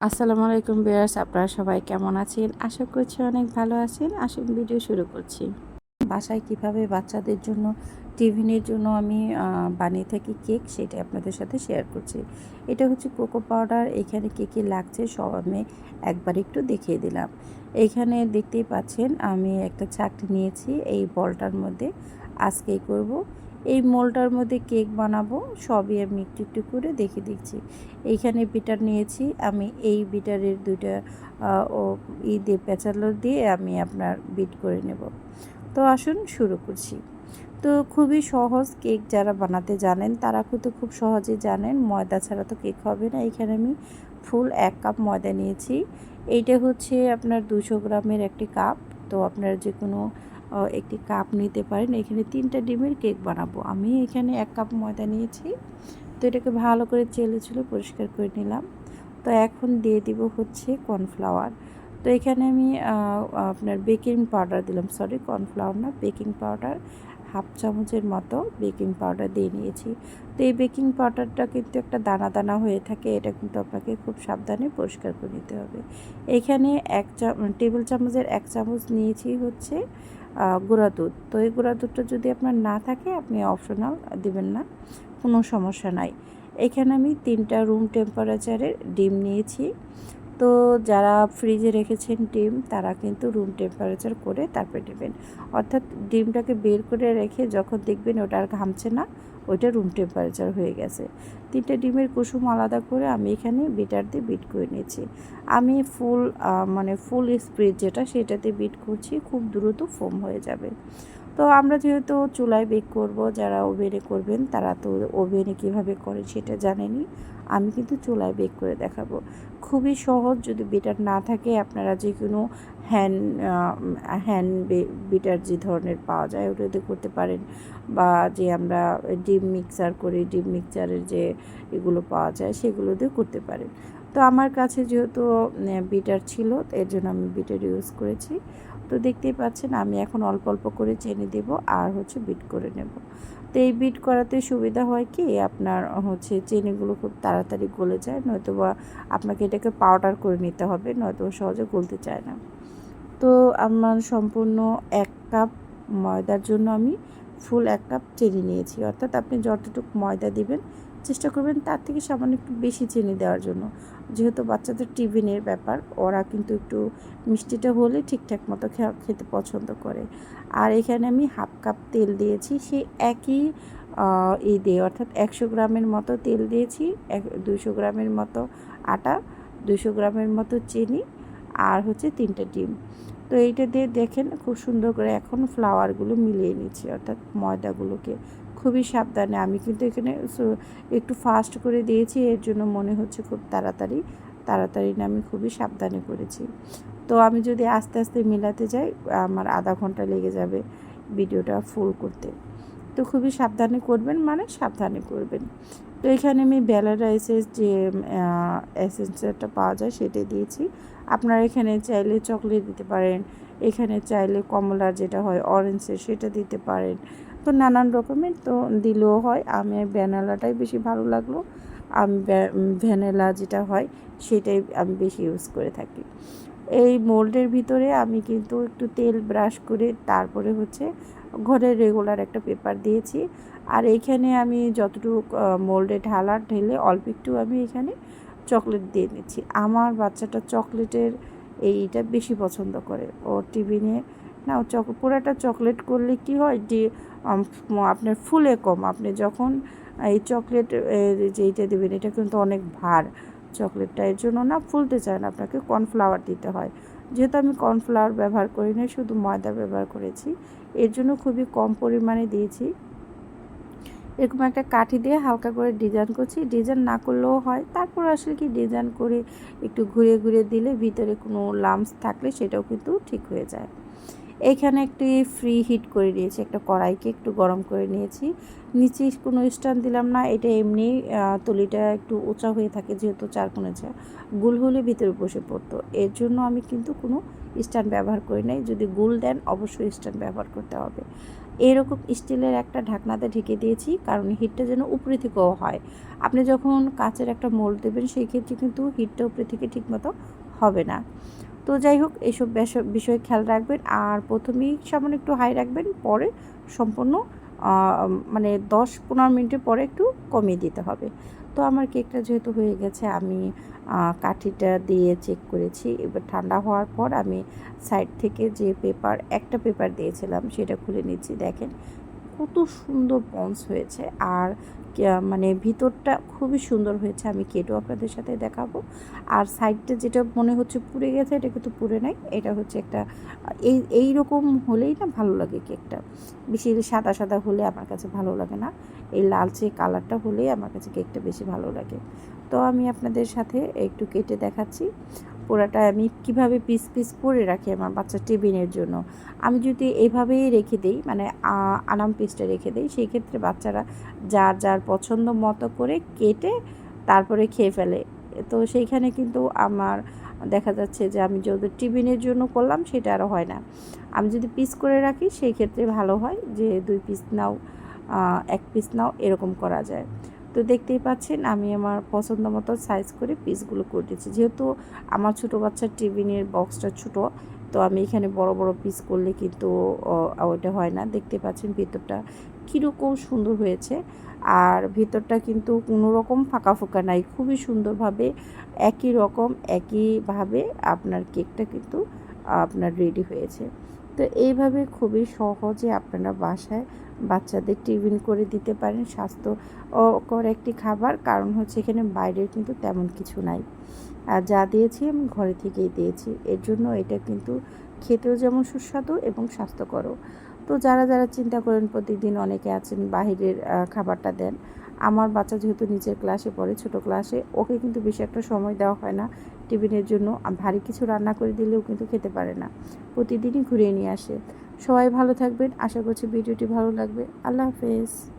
আসসালামু আলাইকুম বিয়ার্স আপনারা সবাই কেমন আছেন? আশা করছি অনেক ভালো আছেন। আসুন ভিডিও শুরু করছি। বাসায় কীভাবে বাচ্চাদের জন্য, টিফিনের জন্য আমি বানিয়ে থাকি কেক সেটা আপনাদের সাথে শেয়ার করছি। এটা হচ্ছে কোকো পাউডার। এখানে কী কী লাগছে সব আমি একবার একটু দেখিয়ে দিলাম। এইখানে দেখতেই পাচ্ছেন, আমি একটা চাকরি নিয়েছি। এই বলটার মধ্যে আজকেই করব। এই মোলটার মধ্যে কেক বানাবো, সবই আমি একটু একটু করে দেখে দিচ্ছি এইখানে বিটার নিয়েছি, আমি এই বিটারের দুইটা ও, ই দিয়ে পেঁচালো দিয়ে আমি আপনার বিট করে নেব। তো আসুন শুরু করছি। তো খুবই সহজ কেক যারা বানাতে জানেন, তারা কিন্তু খুব সহজে জানেন, ময়দা ছাড়া তো কেক হবে না। এখানে আমি ফুল এক কাপ ময়দা নিয়েছি। এইটা হচ্ছে আপনার দুশো গ্রামের একটি কাপ। তো আপনার যে কোনো একটি কাপ নিতে পারেন। এখানে তিনটা ডিমের কেক বানাবো। আমি এখানে এক কাপ ময়দা নিয়েছি। তো এটাকে ভালো করে চেলে চুলে পরিষ্কার করে নিলাম। তো এখন দিয়ে দিব হচ্ছে কর্নফ্লাওয়ার। তো এখানে আমি আপনার বেকিং পাউডার দিলাম সরি কর্নফ্লাওয়ার না, বেকিং পাউডার, হাফ চামচের মতো বেকিং পাউডার দিয়ে নিয়েছি। তো এই বেকিং পাউডারটা কিন্তু একটা দানা দানা হয়ে থাকে, এটা কিন্তু আপনাকে খুব সাবধানে পরিষ্কার করে নিতে হবে। এখানে এক টেবিল চামচের এক চামচ নিয়েছি হচ্ছে গুঁড়া দুধ। তো এই গুঁড়া দুধটা যদি আপনার না থাকে, আপনি অপশনাল দিবেন না, কোনো সমস্যা নাই। এখানে আমি তিনটা রুম টেম্পারেচারের ডিম নিয়েছি। তো যারা ফ্রিজে রেখেছেন ডিম, তারা কিন্তু রুম টেম্পারেচার করে তারপরে নেবেন। অর্থাৎ ডিমটাকে বের করে রেখে যখন দেখবেন ওটা আর ঘামছে না, ওইটা রুম টেম্পারেচার হয়ে গেছে। তিনটে ডিমের কুসুম আলাদা করে আমি এখানে বিটার দিয়ে বিট করে নিয়েছি। আমি ফুল মানে ফুল স্প্রিড যেটা, সেটাতে বিট করছি, খুব দ্রুত ফোম হয়ে যাবে। তো আমরা যেহেতু চুলায় বেক করব, যারা ওভেনে করবেন তারা তো ওভেনে কীভাবে করে সেটা জানেনই আমি কিন্তু চুলায় বেক করে দেখাবো। খুবই সহজ, যদি বিটার না থাকে আপনারা যে কোনো হ্যান্ড হ্যান্ড বিটার যে ধরনের পাওয়া যায় ওটাতে করতে পারেন। বা যে আমরা ডিম মিক্সার করি, ডিম মিক্সারের যে এগুলো পাওয়া যায় সেগুলো দিয়ে করতে পারেন। তো আমার কাছে যেহেতু বিটার ছিল, এর জন্য আমি বিটার ইউজ করেছি। তো দেখতেই পাচ্ছেন, আমি এখন অল্প অল্প করে চেনে দেব আর হচ্ছে বিট করে নেব। তো এই বিট করাতে সুবিধা হয় কি, আপনার হচ্ছে চেনিগুলো খুব তাড়াতাড়ি গলে যায় নয়তো বা আপনাকে এটাকে পাউডার করে নিতে হবে নয়তো সহজে গলতে চায় না। তো আমার সম্পূর্ণ এক কাপ ময়দার জন্য আমি ফুল এক কাপ চিনি নিয়েছি। অর্থাৎ আপনি যতটুকু ময়দা দিবেন, চেষ্টা করবেন তার থেকে সামান্য একটু বেশি চিনি দেওয়ার জন্য। যেহেতু বাচ্চাদের টিফিনের ব্যাপার, ওরা কিন্তু একটু মিষ্টিটা হলে ঠিকঠাক মতো খেতে পছন্দ করে। আর এখানে আমি হাফ কাপ তেল দিয়েছি সেই একই এই দিয়ে, অর্থাৎ একশো গ্রামের মতো তেল দিয়েছি, এক, দুশো গ্রামের মতো আটা, দুশো গ্রামের মতো চিনি, আর হচ্ছে তিনটে ডিম। তো এইটা দিয়ে দেখেন খুব সুন্দর করে এখন ফ্লাওয়ারগুলো মিলিয়ে নিচ্ছি, অর্থাৎ ময়দাগুলোকে। খুবই সাবধানে। আমি কিন্তু এখানে একটু ফাস্ট করে দিয়েছি, এর জন্য মনে হচ্ছে খুব তাড়াতাড়ি। তাড়াতাড়ি না, আমি খুবই সাবধানে করেছি। তো আমি যদি আস্তে আস্তে মিলাতে যাই, আমার আধা ঘণ্টা লেগে যাবে ভিডিওটা ফুল করতে। তো খুবই সাবধানে করবেন মানে সাবধানে করবেন। তো এখানে আমি ব্যালার এসেস যে এসেন্সটা পাওয়া যায় সেটা দিয়েছি। আপনারা এখানে চাইলে চকলেট দিতে পারেন, এখানে চাইলে কমলার যেটা হয় অরেঞ্জের সেটা দিতে পারেন। তো নানান রকমের তো দিলেও হয়। আমি ভ্যানালাটাই বেশি ভালো লাগল। আমি ভ্যানিলা যেটা হয়, সেটাই আমি বেশি ইউজ করে থাকি। এই মোল্ডের ভিতরে আমি কিন্তু একটু তেল ব্রাশ করে, তারপরে হচ্ছে ঘরের রেগুলার একটা পেপার দিয়েছি। আর এইখানে আমি যতটুকু মোল্ডে ঢালার ঢেলে অল্প একটু আমি এখানে চকলেট দিয়ে নিচ্ছি আমার বাচ্চাটা চকলেটের এইটা বেশি পছন্দ করে। ও টিফিনে, না চক, পুরাটা চকলেট করলে কি হয় যে আপনার ফুলে কম। আপনি যখন এই চকলেট যেইটা দেবেন, এটা কিন্তু অনেক ভার। চকলেটটা, এর জন্য না ফুলতে চায় না, আপনাকে কর্নফ্লাওয়ার দিতে হয়। যেহেতু আমি কর্নফ্লাওয়ার ব্যবহার করি না শুধু ময়দা ব্যবহার করেছি। এর জন্য খুবই কম পরিমাণে দিয়েছি। এরকম একটা কাঠি দিয়ে হালকা করে ডিজাইন করছি। ডিজাইন না করলেও হয়, তারপর আসলে কি ডিজাইন করে একটু ঘুরে ঘুরে দিলে ভিতরে কোনো লামস থাকলে সেটাও কিন্তু ঠিক হয়ে যায়। এখানে একটি ফ্রি হিট করে নিয়েছি একটা কড়াইকে একটু গরম করে নিয়েছি। নিচে কোনো স্ট্যান্ড দিলাম না, এটা এমনি তলিটা একটু উঁচা হয়ে থাকে যেহেতু চারকোনে চা গুল হলে ভিতরে বসে পড়তো। এর জন্য আমি কিন্তু কোনো স্ট্যান্ড ব্যবহার করি নাই। যদি গুল দেন, অবশ্যই স্ট্যান্ড ব্যবহার করতে হবে। এরকম স্টিলের একটা ঢাকনাতে ঢেকে দিয়েছি, কারণ হিটটা যেন উপরে থেকেও হয়। আপনি যখন কাচের একটা মোল্ড দেবেন, সেই ক্ষেত্রে কিন্তু হিটটা উপরে থেকে ঠিকমতো হবে না। তো যাই হোক এইসব বিষয়ে খেয়াল রাখবেন। আর প্রথমেই সামান্য একটু হাই রাখবেন, পরে সম্পূর্ণ মানে দশ পনেরো মিনিটের পরে একটু কমিয়ে দিতে হবে। তো আমার কেকটা যেহেতু হয়ে গেছে, আমি কাঠিটা দিয়ে চেক করেছি। এবার ঠান্ডা হওয়ার পর আমি সাইড থেকে যে পেপার একটা পেপার দিয়েছিলাম, সেটা খুলে নিচ্ছি, দেখেন। কত সুন্দর পন্স হয়েছে আর মানে ভিতরটা খুবই সুন্দর হয়েছে। আমি কেটেও আপনাদের সাথে দেখাবো। আর সাইডটা যেটা মনে হচ্ছে পুড়ে গেছে, এটা কিন্তু পুড়ে নাই। এটা হচ্ছে একটা, এই এই রকম হলেই না ভালো লাগে কেকটা। বেশি সাদা সাদা হলে আমার কাছে ভালো লাগে না। এই লালচে কালারটা হলেই আমার কাছে কেকটা বেশি ভালো লাগে। তো আমি আপনাদের সাথে একটু কেটে দেখাচ্ছি। পোড়াটা আমি কীভাবে পিস পিস করে রাখি আমার বাচ্চার টিফিনের জন্য? আমি যদি এভাবেই রেখে দিই মানে আনাম পিসটা রেখে দিই, সেই ক্ষেত্রে বাচ্চারা যার যার পছন্দ মতো করে কেটে তারপরে খেয়ে ফেলে। তো সেইখানে কিন্তু আমার দেখা যাচ্ছে যে আমি যদি টিফিনের জন্য করলাম, সেটা আরও হয় না। আমি যদি পিস করে রাখি, সেই ক্ষেত্রে ভালো হয় যে দুই পিস নাও এক পিস নাও, এরকম করা যায়। তো দেখতেই পাচ্ছেন, আমি আমার পছন্দ মতো সাইজ করে পিসগুলো দিচ্ছি যেহেতু আমার ছোটো বাচ্চার টিফিনের বক্সটা ছোটো, তো আমি এখানে বড় বড় পিস করলে কিন্তু ওইটা হয় না। দেখতে পাচ্ছেন ভিতরটা কীরকম সুন্দর হয়েছে। আর ভিতরটা কিন্তু কোনো রকম ফাঁকা ফোঁকা নাই, খুবই সুন্দরভাবে একই রকম, একইভাবে আপনার কেকটা কিন্তু, আপনার রেডি হয়েছে। তো এইভাবে খুবই সহজে আপনারা বাসায় বাচ্চাদের টিফিন করে দিতে পারেন। স্বাস্থ্যকর একটি খাবার। কারণ হচ্ছে এখানে বাইরের কিন্তু তেমন কিছু নাই। আর যা দিয়েছি আমি ঘরে থেকেই দিয়েছি। এর জন্য এটা কিন্তু খেতেও যেমন সুস্বাদু এবং স্বাস্থ্যকরও। তো যারা যারা চিন্তা করেন প্রতিদিন অনেকে আছেন, বাহিরের খাবারটা দেন আমার বাচ্চা যেহেতু নিচের ক্লাসে পড়ে, ছোট ক্লাসে ওকে কিন্তু বেশি একটা সময় দেওয়া হয় না টিফিনের জন্য। ভারী কিছু রান্না করে দিলেও কিন্তু খেতে পারে না। প্রতিদিনই ঘুরিয়ে নিয়ে আসে। সবাই ভালো থাকবেন। আশা করছি ভিডিওটি ভালো লাগবে। আল্লাহ হাফেজ।